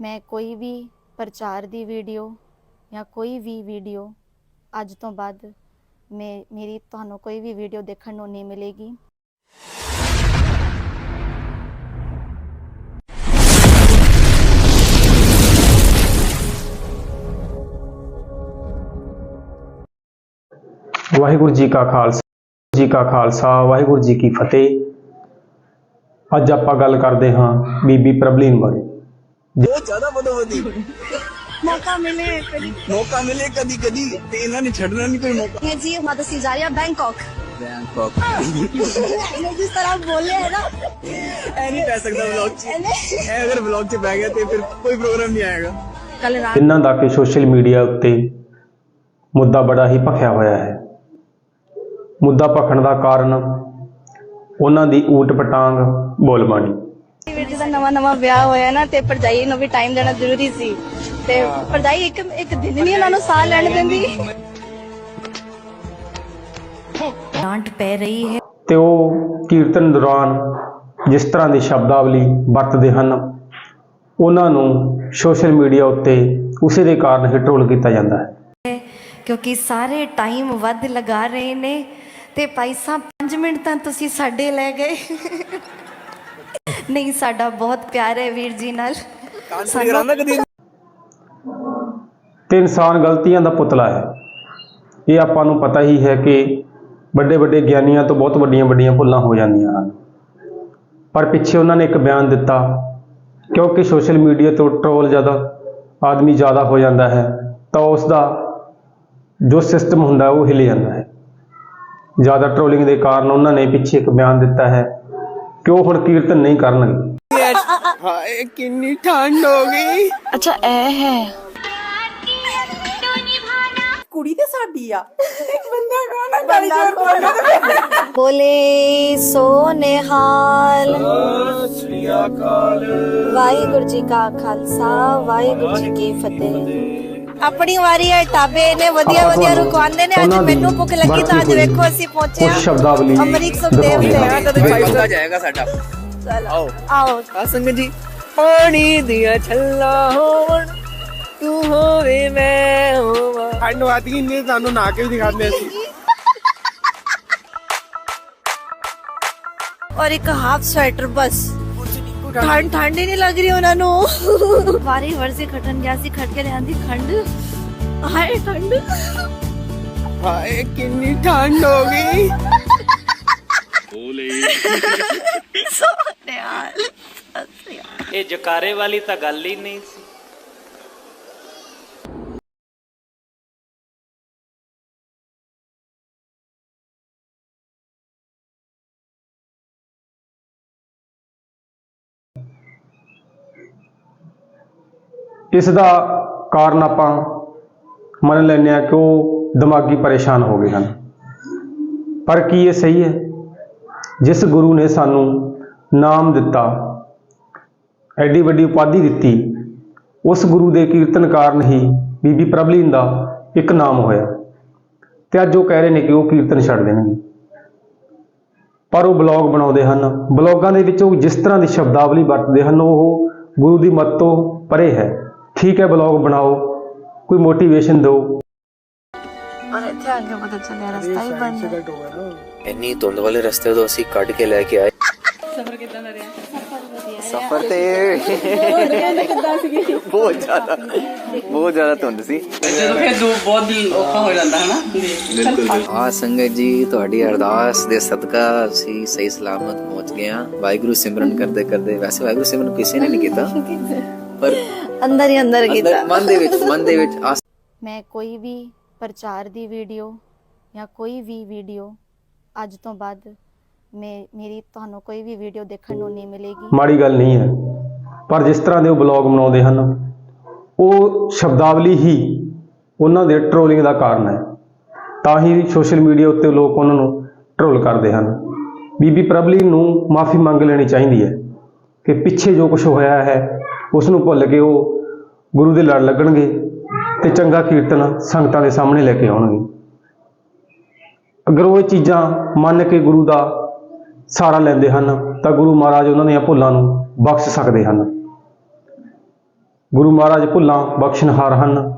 ਮੈਂ ਕੋਈ ਵੀ ਪ੍ਰਚਾਰ ਦੀ ਵੀਡੀਓ ਜਾਂ ਕੋਈ ਵੀ ਵੀਡੀਓ ਅੱਜ ਤੋਂ ਬਾਅਦ ਮੇ, ਮੇਰੀ ਤੁਹਾਨੂੰ ਕੋਈ ਵੀ ਵੀਡੀਓ ਦੇਖਣ ਨੂੰ ਨਹੀਂ ਮਿਲੇਗੀ। ਵਾਹਿਗੁਰੂ ਜੀ ਕਾ ਖਾਲਸਾ ਜੀ ਕਾ ਖਾਲਸਾ, ਵਾਹਿਗੁਰੂ ਜੀ ਕੀ ਫਤਿਹ। ਅੱਜ ਆਪਾਂ ਗੱਲ ਕਰਦੇ ਹਾਂ ਬੀਬੀ ਪ੍ਰਬਲੀਨ ਬਾਰੇ। ਬਹੁਤ ਜ਼ਿਆਦਾ ਬਦੋਬਦੀ ਮੌਕਾ ਮਿਲੇ ਕਦੀ ਮੌਕਾ ਮਿਲੇ ਕਦੀ ਕਦੀ ਤੇ ਇਹਨਾਂ ਨੇ ਛੱਡਣਾ ਨਹੀਂ ਕੋਈ ਮੌਕਾ ਹੈ ਜੀ ਮਾਤਾ ਸੀ ਜਾ ਰਹੀ ਹੈ बैंकॉक ਬੈਂਕਾਕ मैंने जिस तरह आप बोले है ना ਐ ਨਹੀਂ ਪੈ ਸਕਦਾ ਵਲੌਗ 'ਚ ਐ ਅਗਰ ਵਲੌਗ 'ਚ ਪੈ ਗਿਆ ਤੇ ਫਿਰ ਕੋਈ ਪ੍ਰੋਗਰਾਮ ਨਹੀਂ ਆਏਗਾ कल रात ਇਹਨਾਂ ਦਾ ਕਿ ਸੋਸ਼ਲ ਮੀਡੀਆ ਉੱਤੇ ਮੁੱਦਾ ਬੜਾ ਹੀ ਭਖਿਆ ਹੋਇਆ ਹੈ ਮੁੱਦਾ ਭਖਣ ਦਾ ਕਾਰਨ ਉਹਨਾਂ ਦੀ ਊਟ ਪਟਾਂਗ ਬੋਲਬਾਣੀ ਵੀਰ ਜੀ ਦਾ ਨਵਾਂ ਨਵਾਂ ਵਿਆਹ ਹੋਇਆ ਨਾ ਤੇ ਪਰਜਾਈ ਨੂੰ ਵੀ ਟਾਈਮ ਦੇਣਾ ਜ਼ਰੂਰੀ ਸੀ। ਤੇ ਪਰਜਾਈ ਇੱਕ ਇੱਕ ਦਿਨ ਨਹੀਂ ਉਹਨਾਂ ਨੂੰ ਸਾਹ ਲੈਣ ਦਿੰਦੀ। ਡਾਂਟ ਪੈ ਰਹੀ ਹੈ। ਤੇ ਉਹ ਕੀਰਤਨ ਦੌਰਾਨ ਜਿਸ ਤਰ੍ਹਾਂ ਦੀ ਸ਼ਬਦਾਵਲੀ ਵਰਤਦੇ ਹਨ ਉਹਨਾਂ ਨੂੰ ਸੋਸ਼ਲ ਮੀਡੀਆ ਉੱਤੇ ਉਸੇ ਦੇ ਕਾਰਨ ਹੀ ਟ੍ਰੋਲ ਕੀਤਾ ਜਾਂਦਾ ਹੈ। ਕਿਉਂਕਿ ਸਾਰੇ ਟਾਈਮ ਵੱਧ ਲਗਾ ਰਹੇ ਨੇ ਤੇ ਭਾਈ ਸਾਹਿਬ 5 ਮਿੰਟ ਤਾਂ ਤੁਸੀਂ ਸਾਡੇ ਲੈ ਗਏ। ਨਹੀਂ ਸਾਡਾ ਬਹੁਤ ਪਿਆਰ ਹੈ ਵੀਰ ਜੀ ਨਾਲ। ਤੇ ਇਨਸਾਨ ਗਲਤੀਆਂ ਦਾ ਪੁਤਲਾ ਹੈ। ਇਹ ਆਪਾਂ ਨੂੰ ਪਤਾ ਹੀ ਹੈ ਕਿ ਵੱਡੇ ਵੱਡੇ ਗਿਆਨੀਆਂ ਤੋਂ ਬਹੁਤ ਵੱਡੀਆਂ ਵੱਡੀਆਂ ਭੁੱਲਾਂ ਹੋ ਜਾਂਦੀਆਂ ਹਨ। ਪਰ ਪਿੱਛੇ ਉਹਨਾਂ ਨੇ ਇੱਕ ਬਿਆਨ ਦਿੱਤਾ ਕਿਉਂਕਿ ਸੋਸ਼ਲ ਮੀਡੀਆ ਤੋਂ ਟ੍ਰੋਲ ਜ਼ਿਆਦਾ ਆਦਮੀ ਜ਼ਿਆਦਾ ਹੋ ਜਾਂਦਾ ਹੈ ਤਾਂ ਉਸ ਦਾ ਜੋ ਸਿਸਟਮ ਹੁੰਦਾ ਉਹ ਹਿੱਲ ਜਾਂਦਾ ਹੈ। ਜ਼ਿਆਦਾ ਟ੍ਰੋਲਿੰਗ ਦੇ ਕਾਰਨ ਉਹਨਾਂ ਨੇ ਪਿੱਛੇ ਇੱਕ ਬਿਆਨ ਦਿੱਤਾ ਹੈ ਕਿ ਉਹ ਹੁਣ ਕੀਰਤਨ ਨਹੀਂ ਕਰਨਗੇ? ਹਾਏ ਕਿੰਨੀ ਠੰਡ ਹੋ ਗਈ। ਅੱਛਾ ਇਹ ਹੈ। ਕੁੜੀ ਤੇ ਸਾਡੀ ਆ। ਇੱਕ ਬੰਦਾ ਗਾਣਾ ਗਾਲੀ ਜੋਰ ਬੋਲਦਾ ਬੋਲੇ ਸੋ ਨਿਹਾਲ ਵਾਹਿਗੁਰੂ ਜੀ ਕਾ ਖਾਲਸਾ ਵਾਹਿਗੁਰੂ ਜੀ ਕੀ ਫਤਿਹ। ਆਪਣੀ ਵਾਰੀ ਹੈ ਟਾਬੇ ਨੇ ਵਧੀਆ ਵਧੀਆ ਰੁਕਵਾਉਂਦੇ ਨੇ। ਅੱਜ ਦੀ ਮੈਨੂੰ ਭੁੱਖ ਲੱਗੀ ਤਾਂ ਅੱਜ ਵੇਖੋ ਅਸੀਂ ਪਹੁੰਚੇ ਸ਼ਬਦਾਵਲੀ ਹਾਂ ਅਮਰੀਕ ਸੁਖਦੇਵ ਦਿਖਾਉਂਦੇ ਤੇ ਹਾਂ। ਕਦੇ ਫਾਈਵ ਦਾ ਜਾਏਗਾ ਸਾਡਾ। ਆਓ। ਆਓ। ਆ ਸੰਗਤ ਜੀ ਪਾਣੀ ਦੀਆਂ ਛੱਲਾਂ ਹੋਣ ਤੂੰ ਹੋਵੇ ਮੈਂ ਹੋਵਾਂ। ਠੰਡ ਆਦੀ ਨੇ ਤੁਹਾਨੂੰ ਨਾ ਕੇ ਵੀ ਦਿਖਾਉਂਦੇ ਅਸੀਂ। ਔਰ ਇੱਕ ਹਾਫ ਸਵੈਟਰ ਬਸ। ਠੰਡ ਠੰਡ ਹੀ ਨਹੀਂ ਲੱਗ ਰਹੀ ਉਹਨਾਂ ਨੂੰ। ਵਾਰੀ ਵਰਸੀ ਖਟਣ ਗਿਆ ਸੀ ਖਟ ਕੇ ਲਿਆਂਦੀ ਖੰਡ। ਹਾਏ ਠੰਡ। ਹਾਏ ਕਿੰਨੀ ਠੰਡ ਹੋ ਗਈ। ਸੋਨੇ ਯਾਰ ਇਹ ਜਕਾਰੇ ਵਾਲੀ ਤਾਂ ਗੱਲ ਹੀ ਨਹੀਂ ਸੀ। ਇਸ ਦਾ ਕਾਰਨ ਆਪਾਂ ਮੰਨ ਲੈਂਦੇ ਹਾਂ ਕਿ ਉਹ ਦਿਮਾਗੀ ਪਰੇਸ਼ਾਨ ਹੋ ਗਏ ਹਨ। ਪਰ ਕੀ ਇਹ ਸਹੀ ਹੈ? ਜਿਸ ਗੁਰੂ ਨੇ ਸਾਨੂੰ ਨਾਮ ਦਿੱਤਾ, ਐਡੀ ਵੱਡੀ ਉਪਾਧੀ ਦਿੱਤੀ, ਉਸ ਗੁਰੂ ਦੇ ਕੀਰਤਨ ਕਾਰਨ ਹੀ ਬੀਬੀ ਪ੍ਰਭਲੀਨ ਦਾ ਇੱਕ ਨਾਮ ਹੋਇਆ ਤੇ ਅੱਜ ਉਹ ਕਹਿ ਰਹੇ ਨੇ ਕਿ ਉਹ ਕੀਰਤਨ ਛੱਡ ਦੇਣਗੇ। ਪਰ ਉਹ ਬਲੌਗ ਬਣਾਉਂਦੇ ਹਨ। ਬਲੌਗਾਂ ਦੇ ਵਿੱਚ ਉਹ ਜਿਸ ਤਰ੍ਹਾਂ ਦੀ ਸ਼ਬਦਾਵਲੀ ਵਰਤਦੇ ਹਨ, ਉਹ ਗੁਰੂ ਦੀ ਮੱਤ ਤੋਂ ਪਰੇ ਹੈ। ਠੀਕ ਹੈ ਬਲੌਗ ਬਣਾਓ ਕੋਈ ਮੋਟੀਵੇਸ਼ਨ ਦਿਓ। ਔਰ ਇੱਥੇ ਆ ਕੇ ਪਤਾ ਚੱਲਿਆ ਰਸਤਾ ਹੀ ਬੰਦ ਹੈ। ਇੰਨੀ ਧੁੰਦ ਵਾਲੇ ਰਸਤੇ ਤੋਂ ਅਸੀਂ ਕੱਢ ਕੇ ਲੈ ਕੇ ਆਏ। ਸਫਰ ਤੇ ਬਹੁਤ ਜ਼ਿਆਦਾ ਬਹੁਤ ਜ਼ਿਆਦਾ ਧੁੰਦ ਸੀ। ਜਦੋਂ ਫਿਰ ਦੋ ਬਹੁਤ ਔਖਾ ਹੋ ਜਾਂਦਾ ਹੈ ਨਾ ਆ ਸੰਗਤ ਜੀ ਤੁਹਾਡੀ ਅਰਦਾਸ ਦੇ ਸਦਕਾ ਅਸੀਂ ਸਹੀ ਸਲਾਮਤ ਪਹੁੰਚ ਗਏ ਹਾਂ। ਵਾਹਿਗੁਰੂ ਸਿਮਰਨ ਕਰਦੇ ਕਰਦੇ ਵੈਸੇ ਵਾਹਿਗੁਰੂ ਸਿਮਰਨ ਕਿਸੇ ਨੇ ਨਹੀਂ ਕੀਤਾ ਪਰ ਅੰਦਰ ਹੀ ਅੰਦਰ ਕੀਤਾ। ਮਨ ਦੇ ਵਿੱਚ ਮਨ ਦੇ ਵਿੱਚ ਮੈਂ ਕੋਈ ਵੀ ਪ੍ਰਚਾਰ ਦੀ ਵੀਡੀਓ ਜਾਂ ਕੋਈ ਵੀ ਵੀਡੀਓ ਅੱਜ ਤੋਂ ਬਾਅਦ ਮੈਂ ਮੇਰੀ ਤੁਹਾਨੂੰ ਕੋਈ ਵੀ ਵੀਡੀਓ ਦੇਖਣ ਨੂੰ ਨਹੀਂ ਮਿਲੇਗੀ। ਮਾੜੀ ਗੱਲ ਨਹੀਂ ਹੈ। ਪਰ ਜਿਸ ਤਰ੍ਹਾਂ ਦੇ ਉਹ ਬਲੌਗ ਬਣਾਉਂਦੇ ਹਨ ਉਹ ਸ਼ਬਦਾਵਲੀ ਹੀ ਉਹਨਾਂ ਦੇ ਟ੍ਰੋਲਿੰਗ ਦਾ ਕਾਰਨ ਹੈ। ਤਾਂ ਹੀ ਸੋਸ਼ਲ ਮੀਡੀਆ ਉੱਤੇ ਲੋਕ ਉਹਨਾਂ ਨੂੰ ਟ੍ਰੋਲ ਕਰਦੇ ਹਨ। ਬੀਬੀ ਪ੍ਰਭਲੀ ਨੂੰ ਮਾਫੀ ਮੰਗ ਲੈਣੀ ਚਾਹੀਦੀ ਹੈ ਕਿ ਪਿੱਛੇ ਜੋ ਕੁਝ ਹੋਇਆ ਹੈ ਉਸ ਨੂੰ ਭੁੱਲ ਕੇ ਉਹ ਗੁਰੂ ਦੇ ਲੜ ਲੱਗਣਗੇ ਤੇ ਚੰਗਾ ਕੀਰਤਨ ਸੰਗਤਾਂ ਦੇ ਸਾਹਮਣੇ ਲੈ ਕੇ ਆਉਣਗੇ। ਅਗਰ ਉਹ ਇਹ ਚੀਜ਼ਾਂ ਮੰਨ ਕੇ ਗੁਰੂ ਦਾ ਸਹਾਰਾ ਲੈਂਦੇ ਹਨ, ਤਾਂ ਗੁਰੂ ਮਹਾਰਾਜ ਉਹਨਾਂ ਦੀਆਂ ਭੁੱਲਾਂ ਨੂੰ ਬਖਸ਼ ਸਕਦੇ ਹਨ। ਗੁਰੂ ਮਹਾਰਾਜ ਭੁੱਲਾਂ ਬਖਸ਼ਣਹਾਰ ਹਨ।